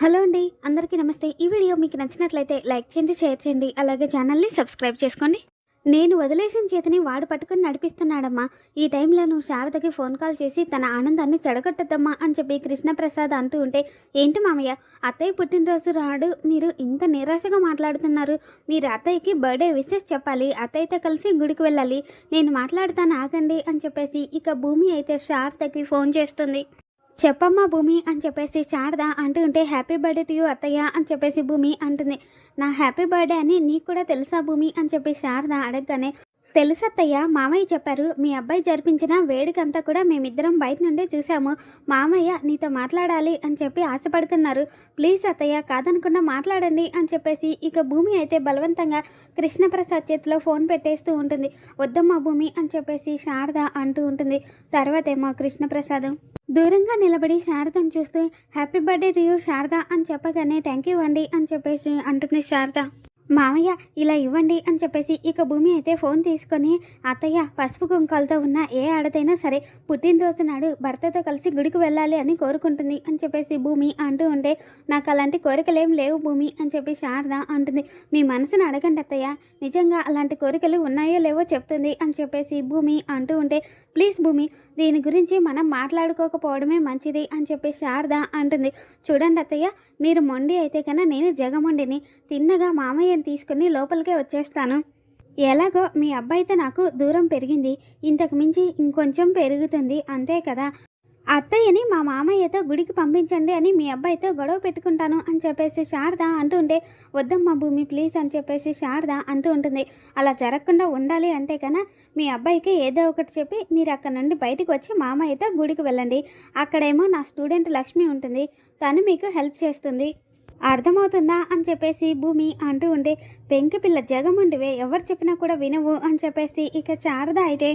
Hello అండి అందరికీ నమస్తే. ఈ వీడియో మీకు నచ్చినట్లయితే లైక్ చేయండి షేర్ చేయండి అలాగే ఛానల్ని సబ్స్క్రైబ్ చేసుకోండి. నేను వదిలేసిన చేతిని వాడు పట్టుకొని నడిపిస్తున్నాడమ్మా. ఈ టైంలో నువ్వు శారదకి ఫోన్ కాల్ చేసి తన ఆనందాన్ని చెడగొట్టద్దమ్మా అని చెప్పి కృష్ణప్రసాద్ అంటూ ఉంటే ఏంటి మామయ్య అత్తయ్య పుట్టినరోజు రాడు మీరు ఇంత నిరాశగా మాట్లాడుతున్నారు. మీరు అత్తయ్యకి బర్త్డే విషెస్ చెప్పాలి అత్తయ్యతో కలిసి గుడికి వెళ్ళాలి. నేను మాట్లాడతాను ఆగండి అని చెప్పేసి ఇక భూమి అయితే శారదకి ఫోన్ చేస్తుంది. చెప్పమ్మా భూమి అని చెప్పేసి శారద అంటూ ఉంటే హ్యాపీ బర్త్డే టు యూ అత్తయ్య అని చెప్పేసి భూమి అంటుంది. నా హ్యాపీ బర్త్డే అని నీకు కూడా తెలుసా భూమి అని చెప్పి శారద అడగగానే తెలుసు అత్తయ్య మామయ్య చెప్పారు మీ అబ్బాయి జరిపించిన వేడుకంతా కూడా మేమిద్దరం బయట నుండే చూసాము మామయ్య నీతో మాట్లాడాలి అని చెప్పి ఆశపడుతున్నారు. ప్లీజ్ అత్తయ్య కాదనకుండా మాట్లాడండి అని చెప్పేసి ఇక భూమి అయితే బలవంతంగా కృష్ణప్రసాద్ చేతిలో ఫోన్ పెట్టేస్తూ ఉంటుంది. వద్దమ్మా భూమి అని చెప్పేసి శారద అంటూ ఉంటుంది. తర్వాత ఏమో దూరంగా నిలబడి శారదను చూస్తూ happy birthday to you Sharada అని చెప్పగానే థ్యాంక్ యూ అండి అని చెప్పేసి అంటుంది శారద. మామయ్య ఇలా ఇవ్వండి అని చెప్పేసి ఇక భూమి అయితే ఫోన్ తీసుకొని అత్తయ్య పసుపు కుంకాలతో ఉన్న ఏ ఆడదైనా సరే పుట్టినరోజు నాడు భర్తతో కలిసి గుడికి వెళ్ళాలి అని కోరుకుంటుంది అని చెప్పేసి భూమి అంటూ ఉంటే నాకు అలాంటి కోరికలేం లేవు భూమి అని చెప్పి శారద అంటుంది. మీ మనసును అడగండి అత్తయ్య నిజంగా అలాంటి కోరికలు ఉన్నాయో లేవో చెప్తుంది అని చెప్పేసి భూమి అంటూ ఉంటే ప్లీజ్ భూమి దీని గురించి మనం మాట్లాడుకోకపోవడమే మంచిది అని చెప్పి శారద అంటుంది. చూడండి అత్తయ్య మీరు మొండి అయితే కన్నా నేను జగమొండిని. తిన్నగా మామయ్య మామయ్యని తీసుకుని లోపలికే వచ్చేస్తాను. ఎలాగో మీ అబ్బాయితో నాకు దూరం పెరిగింది. ఇంతకు మించి ఇంకొంచెం పెరుగుతుంది. అంతే కదా? అత్తయ్యని మా మామయ్యతో గుడికి పంపించండి అని మీ అబ్బాయితో గొడవ పెట్టుకుంటాను అని చెప్పేసి శారద అంటుంటే వద్దమ్మా భూమి ప్లీజ్ అని చెప్పేసి శారద అంటూ ఉంటుంది. అలా జరగకుండా ఉండాలి అంటే కన్నా మీ అబ్బాయికి ఏదో ఒకటి చెప్పి మీరు అక్కడ నుండి బయటకు వచ్చి మామయ్యతో గుడికి వెళ్ళండి. అక్కడేమో నా స్టూడెంట్ లక్ష్మి ఉంటుంది. తను మీకు హెల్ప్ చేస్తుంది. అర్థమవుతుందా అని చెప్పేసి భూమి అంటూ ఉంటే పెంకి పిల్ల జగముండివే ఎవరు చెప్పినా కూడా వినవు అని చెప్పేసి ఇక శారద అయితే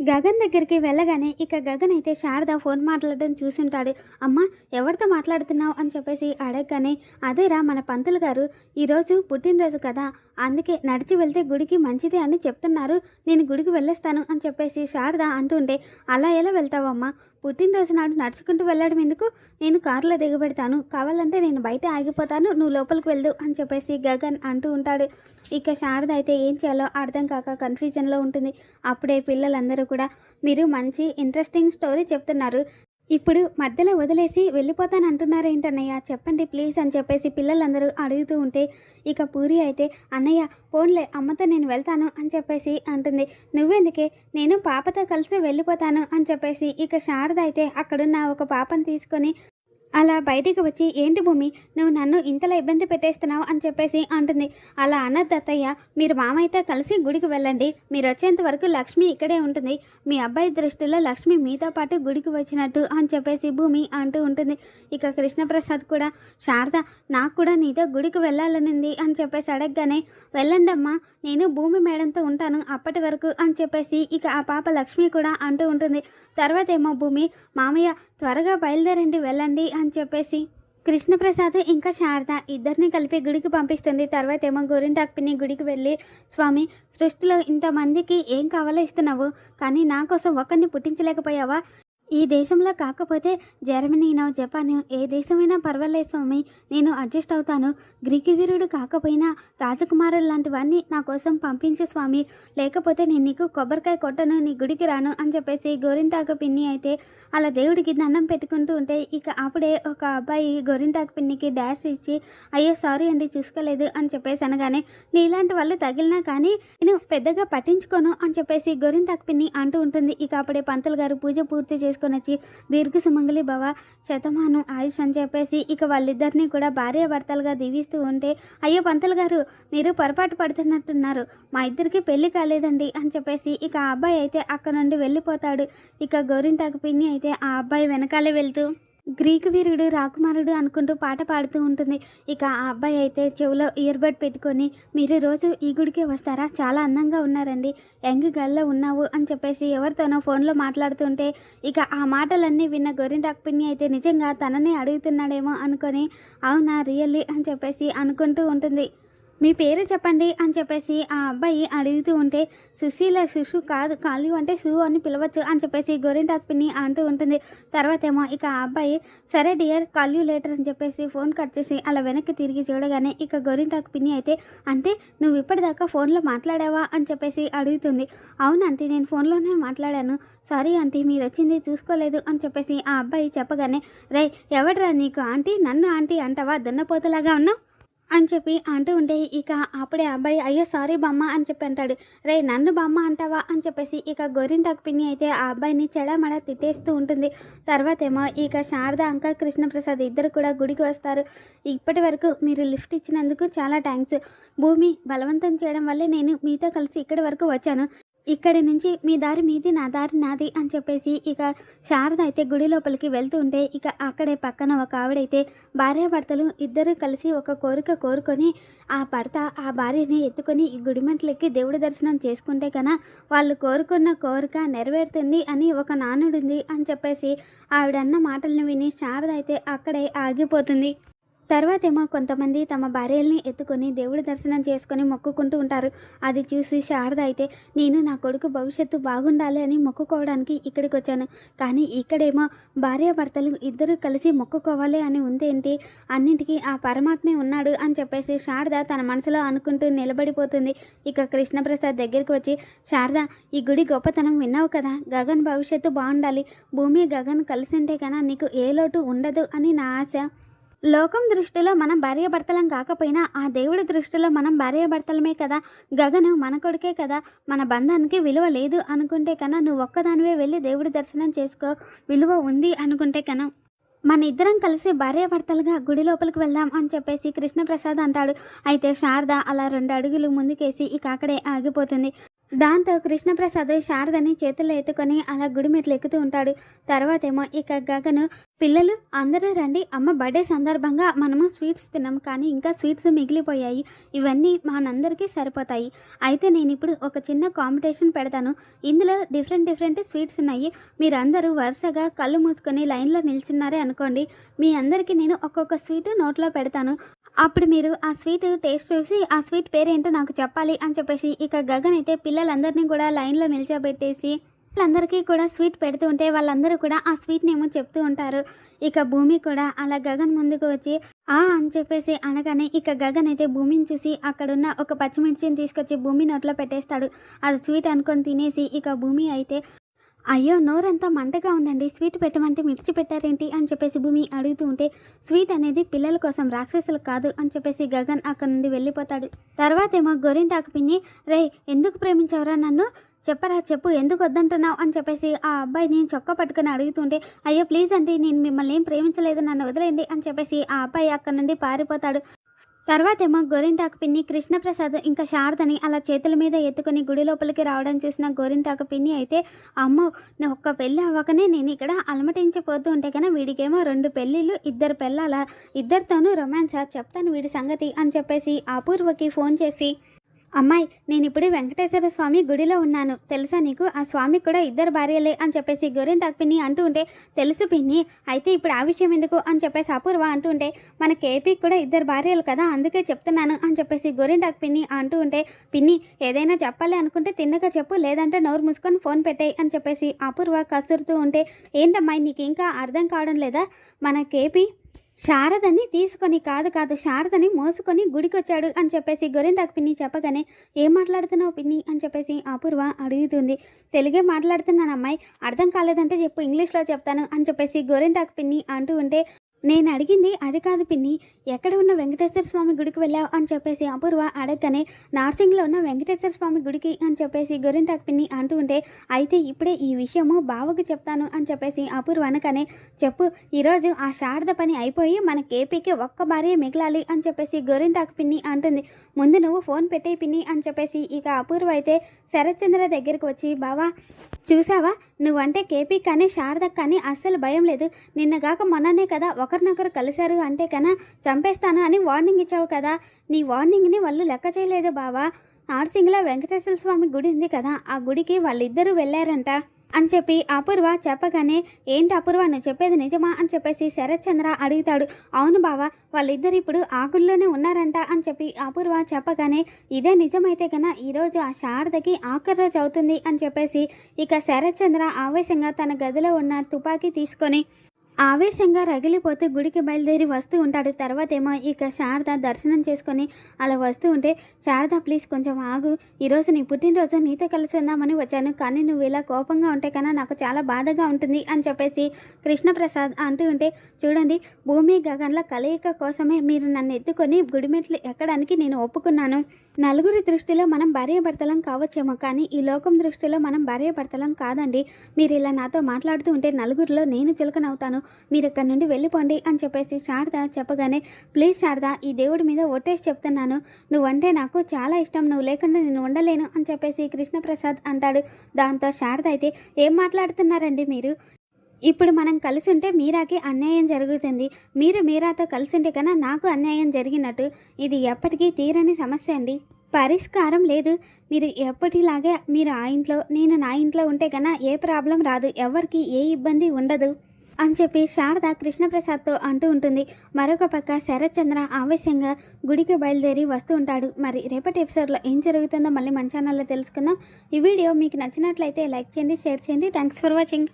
గగన్ దగ్గరికి వెళ్ళగానే ఇక గగన్ అయితే శారద ఫోన్ మాట్లాడడం చూసుంటాడు. అమ్మ ఎవరితో మాట్లాడుతున్నావు? అని చెప్పేసి అడగగానే అదేరా మన పంతులు గారు ఈరోజు పుట్టినరోజు కదా అందుకే నడిచి వెళ్తే గుడికి మంచిది అని చెప్తున్నారు. నేను గుడికి వెళ్ళేస్తాను అని చెప్పేసి శారద అంటుంటే అలా ఎలా వెళ్తావమ్మా? పుట్టినరోజు నాడు నడుచుకుంటూ వెళ్ళడం ఎందుకు? నేను కారులో దిగబెడతాను. కావాలంటే నేను బయట ఆగిపోతాను. నువ్వు లోపలికి వెళ్దు అని చెప్పేసి గగన్ అంటూ ఉంటాడు. ఇక శారద అయితే ఏం చేయాలో అర్థం కాక కన్ఫ్యూజన్లో ఉంటుంది. అప్పుడే పిల్లలందరూ కూడా మీరు మంచి ఇంట్రెస్టింగ్ స్టోరీ చెప్తున్నారు. ఇప్పుడు మధ్యలో వదిలేసి వెళ్ళిపోతాను అంటున్నారు ఏంటన్నయ్య? చెప్పండి ప్లీజ్ అని చెప్పేసి పిల్లలందరూ అడుగుతూ ఉంటే ఇక పూరి అయితే అన్నయ్య పోన్లే అమ్మతో నేను వెళ్తాను అని చెప్పేసి అంటుంది. నువ్వెందుకే? నేను పాపతో కలిసి వెళ్ళిపోతాను అని చెప్పేసి ఇక శారద అయితే అక్కడున్న ఒక పాపను తీసుకొని అలా బయటికి వచ్చి ఏంటి భూమి? నువ్వు నన్ను ఇంతలా ఇబ్బంది పెట్టేస్తున్నావు అని చెప్పేసి అంటుంది. అలా అన్న దత్తయ్య మీరు మామయ్యతో కలిసి గుడికి వెళ్ళండి. మీరు వచ్చేంత వరకు లక్ష్మి ఇక్కడే ఉంటుంది. మీ అబ్బాయి దృష్టిలో లక్ష్మి మీతో పాటు గుడికి వచ్చినట్టు అని చెప్పేసి భూమి అంటూ ఉంటుంది. ఇక కృష్ణప్రసాద్ కూడా శారద నాకు కూడా నీతో గుడికి వెళ్ళాలనుంది అని చెప్పేసి అడగగానే వెళ్ళండమ్మా నేను భూమి మేడంతో ఉంటాను అప్పటి వరకు అని చెప్పేసి ఇక ఆ పాప లక్ష్మి కూడా అంటూ ఉంటుంది. తర్వాత ఏమో భూమి మామయ్య త్వరగా బయలుదేరండి వెళ్ళండి అని అని చెప్పేసి కృష్ణప్రసాద్ ఇంకా శారద ఇద్దరిని కలిపి గుడికి పంపిస్తుంది. తర్వాత ఏమో గోరింటాక్పిని గుడికి వెళ్ళి స్వామి సృష్టిలో ఇంతమందికి ఏం కావాలో ఇస్తున్నావు? కానీ నా కోసం ఒకరిని పుట్టించలేకపోయావా? ఈ దేశంలో కాకపోతే జర్మనీనో జపాన్ ఏ దేశమైనా పర్వాలేదు స్వామి. నేను అడ్జస్ట్ అవుతాను. గ్రీక్ వీరుడు కాకపోయినా రాజకుమారులు లాంటివన్నీ నా కోసం పంపించు స్వామి. లేకపోతే నేను నీకు కొబ్బరికాయ కొట్టను నీ గుడికి రాను అని చెప్పేసి గోరింటాకు పిన్ని అయితే అలా దేవుడికి దండం పెట్టుకుంటూ ఉంటే ఇక అప్పుడే ఒక అబ్బాయి గోరింటాకు పిన్నికి డాష్ ఇచ్చి అయ్యో సారీ అండి చూసుకోలేదు అని చెప్పేసి అనగానే నీలాంటి వాళ్ళు తగిలినా కానీ నేను పెద్దగా పట్టించుకోను అని చెప్పేసి గోరింటాకు పిన్ని అంటూ ఉంటుంది. ఇక అప్పుడే పంతులు గారు పూజ పూర్తి తీసుకొని వచ్చి దీర్ఘ సుమంగళి భవ శతమానం ఆయుష్ అని చెప్పేసి ఇక వాళ్ళిద్దరిని కూడా భార్య భర్తలుగా దీవిస్తూ ఉంటే అయ్యో పంతులు గారు మీరు పొరపాటు పడుతున్నట్టున్నారు. మా ఇద్దరికి పెళ్ళి కాలేదండి అని చెప్పేసి ఇక ఆ అబ్బాయి అయితే అక్కడ నుండి వెళ్ళిపోతాడు. ఇక గోరింటాకు పిన్ని అయితే ఆ అబ్బాయి వెనకాలే వెళ్తూ గ్రీకు వీరుడు రాకుమారుడు అనుకుంటూ పాట పాడుతూ ఉంటుంది. ఇక ఆ అబ్బాయి అయితే చెవిలో ఇయర్బడ్ పెట్టుకొని మీరు రోజు ఈ గుడికే వస్తారా? చాలా అందంగా ఉన్నారండి. యంగ్ గర్ల్లో ఉన్నావు అని చెప్పేసి ఎవరితోనో ఫోన్లో మాట్లాడుతుంటే ఇక ఆ మాటలన్నీ విన్న గోరింటాకు పిన్ని అయితే నిజంగా తననే అడుగుతున్నాడేమో అనుకొని అవునా రియల్లీ అని చెప్పేసి అనుకుంటూ ఉంటుంది. మీ పేరు చెప్పండి అని చెప్పేసి ఆ అబ్బాయి అడుగుతూ ఉంటే సుశీల శిశు కాదు కాళ్ళు అంటే సు అని పిలవచ్చు అని చెప్పేసి గోరింటాకు పిన్ని అంటూ ఉంటుంది. తర్వాత ఏమో ఇక ఆ అబ్బాయి సరే డియర్ కాల్ యూ లేటర్ అని చెప్పేసి ఫోన్ కట్ చేసి అలా వెనక్కి తిరిగి చూడగానే ఇక గోరింటాకు పిన్ని అయితే అంటే నువ్వు ఇప్పటిదాకా ఫోన్లో మాట్లాడావా అని చెప్పేసి అడుగుతుంది. అవును నేను ఫోన్లోనే మాట్లాడాను. సారీ ఆంటీ మీరు వచ్చింది చూసుకోలేదు అని చెప్పేసి ఆ అబ్బాయి చెప్పగానే రే ఎవడ్రా నీకు ఆంటీ? నన్ను ఆంటీ అంటావా? దున్నపోతులాగా ఉన్నావు? అని చెప్పి అంటూ ఉంటే ఇక అప్పుడే అబ్బాయి అయ్యో సారీ బామ్మ అని చెప్పి అంటాడు. రే నన్ను బామ్మ అంటావా? అని చెప్పేసి ఇక గోరింటాకు పిన్ని అయితే ఆ అబ్బాయిని చెడమడ తిట్టేస్తూ ఉంటుంది. తర్వాత ఏమో ఇక శారద అంక కృష్ణప్రసాద్ ఇద్దరు కూడా గుడికి వస్తారు. ఇప్పటి వరకు మీరు లిఫ్ట్ ఇచ్చినందుకు చాలా థ్యాంక్స్ భూమి బలవంతం చేయడం వల్లే నేను మీతో కలిసి ఇక్కడి వరకు వచ్చాను. ఇక్కడి నుంచి మీ దారి మీది నా దారి నాది అని చెప్పేసి ఇక శారద అయితే గుడి లోపలికి వెళ్తూ ఉంటే ఇక అక్కడే పక్కన ఒక ఆవిడైతే భార్యాభర్తలు ఇద్దరు కలిసి ఒక కోరిక కోరుకొని ఆ భర్త ఆ భార్యని ఎత్తుకొని ఈ గుడిమంటలకి దేవుడి దర్శనం చేసుకుంటే కన్నా వాళ్ళు కోరుకున్న కోరిక నెరవేరుతుంది అని ఒక నానుడుంది అని చెప్పేసి ఆవిడన్న మాటలను విని శారద అయితే అక్కడే ఆగిపోతుంది. తర్వాత ఏమో కొంతమంది తమ భార్యల్ని ఎత్తుకొని దేవుడి దర్శనం చేసుకొని మొక్కుకుంటూ ఉంటారు. అది చూసి శారద అయితే నేను నా కొడుకు భవిష్యత్తు బాగుండాలి అని మొక్కుకోవడానికి ఇక్కడికి వచ్చాను కానీ ఇక్కడేమో భార్యాభర్తలు ఇద్దరు కలిసి మొక్కుకోవాలి అని ఉందేంటి అన్నింటికీ ఆ పరమాత్మే ఉన్నాడు అని చెప్పేసి శారద తన మనసులో అనుకుంటూ నిలబడిపోతుంది. ఇక కృష్ణప్రసాద్ దగ్గరికి వచ్చి శారద ఈ గుడి గొప్పతనం విన్నావు కదా? గగన్ భవిష్యత్తు బాగుండాలి. భూమి గగన్ కలిసి ఉంటే కన్నా నీకు ఏ లోటు ఉండదు అని నా ఆశ. లోకం దృష్టిలో మనం భార్యాభర్తలం కాకపోయినా ఆ దేవుడి దృష్టిలో మనం భార్యాభర్తలమే కదా. గగను మన కొడుకే కదా. మన బంధానికి విలువ లేదు అనుకుంటే కన్నా నువ్వు ఒక్కదానివే వెళ్ళి దేవుడి దర్శనం చేసుకో. విలువ ఉంది అనుకుంటే కన్నా మన ఇద్దరం కలిసి భార్యాభర్తలుగా గుడి లోపలికి వెళ్దాం అని చెప్పేసి కృష్ణప్రసాద్ అంటాడు. అయితే శారద అలా రెండు అడుగులు ముందుకేసి ఇక అక్కడే ఆగిపోతుంది. దాంతో కృష్ణప్రసాద్ శారదని చేతుల్లో ఎత్తుకొని అలా గుడి మెట్లు ఎక్కుతూ ఉంటాడు. తర్వాత ఏమో ఇక గగను పిల్లలు అందరూ రండి అమ్మ బర్త్డే సందర్భంగా మనము స్వీట్స్ తిన్నాం కానీ ఇంకా స్వీట్స్ మిగిలిపోయాయి. ఇవన్నీ మనందరికీ సరిపోతాయి. అయితే నేను ఇప్పుడు ఒక చిన్న కాంపిటీషన్ పెడతాను. ఇందులో డిఫరెంట్ డిఫరెంట్ స్వీట్స్ ఉన్నాయి. మీరందరూ వరుసగా కళ్ళు మూసుకొని లైన్లో నిల్చున్నారే అనుకోండి. మీ అందరికీ నేను ఒక్కొక్క స్వీట్ నోట్లో పెడతాను. అప్పుడు మీరు ఆ స్వీట్ టేస్ట్ చూసి ఆ స్వీట్ పేరేంటో నాకు చెప్పాలి అని చెప్పేసి ఇక గగన్ అయితే పిల్లలందరినీ కూడా లైన్లో నిల్చోబెట్టేసి వాళ్ళందరికీ కూడా స్వీట్ పెడుతూ ఉంటే వాళ్ళందరూ కూడా ఆ స్వీట్ నేమో చెప్తూ ఉంటారు. ఇక భూమి కూడా అలా గగన్ ముందుకు వచ్చి ఆ అని చెప్పేసి అనగానే ఇక గగన్ అయితే భూమిని చూసి అక్కడున్న ఒక పచ్చిమిర్చిని తీసుకొచ్చి భూమి నోట్లో పెట్టేస్తాడు. అది స్వీట్ అనుకొని తినేసి ఇక భూమి అయితే అయ్యో నోరంతా మంటగా ఉందండి. స్వీట్ పెట్టమంటే మిర్చి పెట్టారేంటి అని చెప్పేసి భూమి అడుగుతూ ఉంటే స్వీట్ అనేది పిల్లల కోసం రాక్షసులు కాదు అని చెప్పేసి గగన్ అక్కడ నుండి వెళ్ళిపోతాడు. తర్వాత ఏమో గోరింటాకు పిన్ని రే ఎందుకు ప్రేమించావురా నన్ను? చెప్పరా చెప్పు ఎందుకు వద్దంటున్నావు? అని చెప్పేసి ఆ అబ్బాయి నేను చొక్క పట్టుకొని అడుగుతుంటే అయ్యో ప్లీజ్ అండి నేను మిమ్మల్ని ఏం ప్రేమించలేదు నన్ను వదిలేయండి అని చెప్పేసి ఆ అబ్బాయి అక్కడ నుండి పారిపోతాడు. తర్వాత ఏమో గోరింటాకు పిన్ని కృష్ణప్రసాద్ ఇంకా శారదని అలా చేతుల మీద ఎత్తుకొని గుడి లోపలికి రావడం చూసిన గోరింటాకు పిన్ని అయితే అమ్మో నా ఒక్క పెళ్ళి అవ్వకనే నేను ఇక్కడ అలమటించిపోతూ ఉంటే కానీ వీడికేమో రెండు పెళ్ళిళ్ళు ఇద్దరు పెళ్ళాల ఇద్దరితోనూ రొమాన్స్ చెప్తాను వీడి సంగతి అని చెప్పేసి అపూర్వకి ఫోన్ చేసి అమ్మాయి నేను ఇప్పుడు వెంకటేశ్వర స్వామి గుడిలో ఉన్నాను. తెలుసా నీకు? ఆ స్వామి కూడా ఇద్దరు భార్యలే అని చెప్పేసి గోరింటాకు పిన్ని అంటూ ఉంటే తెలుసు పిన్ని అయితే ఇప్పుడు ఆ విషయం ఎందుకు? అని చెప్పేసి అపూర్వ అంటూ ఉంటే మన కేపీకి కూడా ఇద్దరు భార్యలు కదా అందుకే చెప్తున్నాను అని చెప్పేసి గోరింటాకు పిన్ని అంటూ ఉంటే పిన్ని ఏదైనా చెప్పాలి అనుకుంటే తిన్నగా చెప్పు లేదంటే నోరు మూసుకొని ఫోన్ పెట్టాయి అని చెప్పేసి అపూర్వ కసురుతూ ఉంటే ఏంటమ్మాయి నీకు ఇంకా అర్థం కావడం లేదా? మన కేపీ శారదని తీసుకొని కాదు కాదు శారదని మోసుకొని గుడికొచ్చాడు అని చెప్పేసి గొరింటాకు పిన్ని చెప్పగానే ఏం మాట్లాడుతున్నావు పిన్ని? అని చెప్పేసి అపూర్వ అడుగుతుంది. తెలుగే మాట్లాడుతున్నాను అమ్మాయి అర్థం కాలేదంటే చెప్పు ఇంగ్లీష్లో చెప్తాను అని చెప్పేసి గోరింటాకు పిన్ని అంటూ ఉంటే నేను అడిగింది అది కాదు పిన్ని ఎక్కడ ఉన్న వెంకటేశ్వర స్వామి గుడికి వెళ్ళావు అని చెప్పేసి అపూర్వ అడగగానే నార్సింగ్లో ఉన్న వెంకటేశ్వర స్వామి గుడికి అని చెప్పేసి గొరింటాకు పిన్ని అంటూ ఉంటే అయితే ఇప్పుడే ఈ విషయము బావకు చెప్తాను అని చెప్పేసి అపూర్వ అనగానే చెప్పు ఈరోజు ఆ శారద పని అయిపోయి మన కేపీకి ఒక్క భార్య మిగలాలి అని చెప్పేసి గొరింటాకు పిన్ని అంటుంది. ముందు నువ్వు ఫోన్ పెట్టే పిన్ని అని చెప్పేసి ఇక అపూర్వ అయితే శరత్చంద్ర దగ్గరికి వచ్చి బావా చూసావా నువ్వంటే కేపీ కానీ శారద కానీ అస్సలు భయం లేదు. నిన్నగాక మొన్ననే కదా ఒకరినొకరు కలిశారు అంటే కన్నా చంపేస్తాను అని వార్నింగ్ ఇచ్చావు కదా. నీ వార్నింగ్ని వాళ్ళు లెక్క చేయలేదు బావా. నార్సింగ్లో వెంకటేశ్వర స్వామి గుడి ఉంది కదా ఆ గుడికి వాళ్ళిద్దరూ వెళ్ళారంట అని చెప్పి అపూర్వ చెప్పగానే ఏంటి అపూర్వ నువ్వు చెప్పేది నిజమా? అని చెప్పేసి శరత్ చంద్ర అడుగుతాడు. అవును బావా వాళ్ళిద్దరు ఇప్పుడు ఆకుల్లోనే ఉన్నారంట అని చెప్పి అపూర్వ చెప్పగానే ఇదే నిజమైతే కన్నా ఈరోజు ఆ శారదకి ఆఖరి రోజు అవుతుంది అని చెప్పేసి ఇక శరత్ చంద్ర ఆవేశంగా తన గదిలో ఉన్న తుపాకీ తీసుకొని ఆవేశంగా రగిలిపోతూ గుడికి బయలుదేరి వస్తూ ఉంటాడు. తర్వాత ఏమో ఇక శారద దర్శనం చేసుకొని అలా వస్తూ ఉంటే శారద ప్లీజ్ కొంచెం ఆగు. ఈరోజు నీ పుట్టినరోజు. నీతో కలిసి ఉందామని వచ్చాను. కానీ నువ్వు ఇలా కోపంగా ఉంటే కన్నా నాకు చాలా బాధగా ఉంటుంది అని చెప్పేసి కృష్ణప్రసాద్ అంటూ ఉంటే చూడండి భూమి గగన్ల కలయిక కోసమే మీరు నన్ను ఎత్తుకొని గుడిమెట్లు ఎక్కడానికి నేను ఒప్పుకున్నాను. నలుగురి దృష్టిలో మనం భార్యాభర్తలం కావచ్చేమో కానీ ఈ లోకం దృష్టిలో మనం భార్యాభర్తలం కాదండి. మీరు ఇలా నాతో మాట్లాడుతూ ఉంటే నలుగురిలో నేను చులకనవుతాను. మీరు ఇక్కడ నుండి వెళ్ళిపోండి అని చెప్పేసి శారద చెప్పగానే ప్లీజ్ శారద ఈ దేవుడి మీద ఒట్టేసి చెప్తున్నాను. నువ్వంటే నాకు చాలా ఇష్టం. నువ్వు లేకుండా నేను ఉండలేను అని చెప్పేసి కృష్ణప్రసాద్ అంటాడు. దాంతో శారద అయితే ఏం మాట్లాడుతున్నారండి మీరు? ఇప్పుడు మనం కలిసి ఉంటే మీరాకి అన్యాయం జరుగుతుంది. మీరు మీరాతో కలిసి ఉంటే కన్నా నాకు అన్యాయం జరిగినట్టు. ఇది ఎప్పటికీ తీరని సమస్య అండి. పరిష్కారం లేదు. మీరు ఎప్పటిలాగే మీరు ఆ ఇంట్లో నేను నా ఇంట్లో ఉంటే కన్నా ఏ ప్రాబ్లం రాదు. ఎవరికి ఏ ఇబ్బంది ఉండదు. అని చెప్పి శారద కృష్ణప్రసాద్తో అంటూ ఉంటుంది. మరొక పక్క శరత్చంద్ర ఆవేశంగా గుడికి బయలుదేరి వస్తూ ఉంటాడు. మరి రేపటి ఎపిసోడ్లో ఏం జరుగుతుందో మళ్ళీ మన ఛానల్లో తెలుసుకుందాం. ఈ వీడియో మీకు నచ్చినట్లయితే లైక్ చేయండి షేర్ చేయండి. Thanks for watching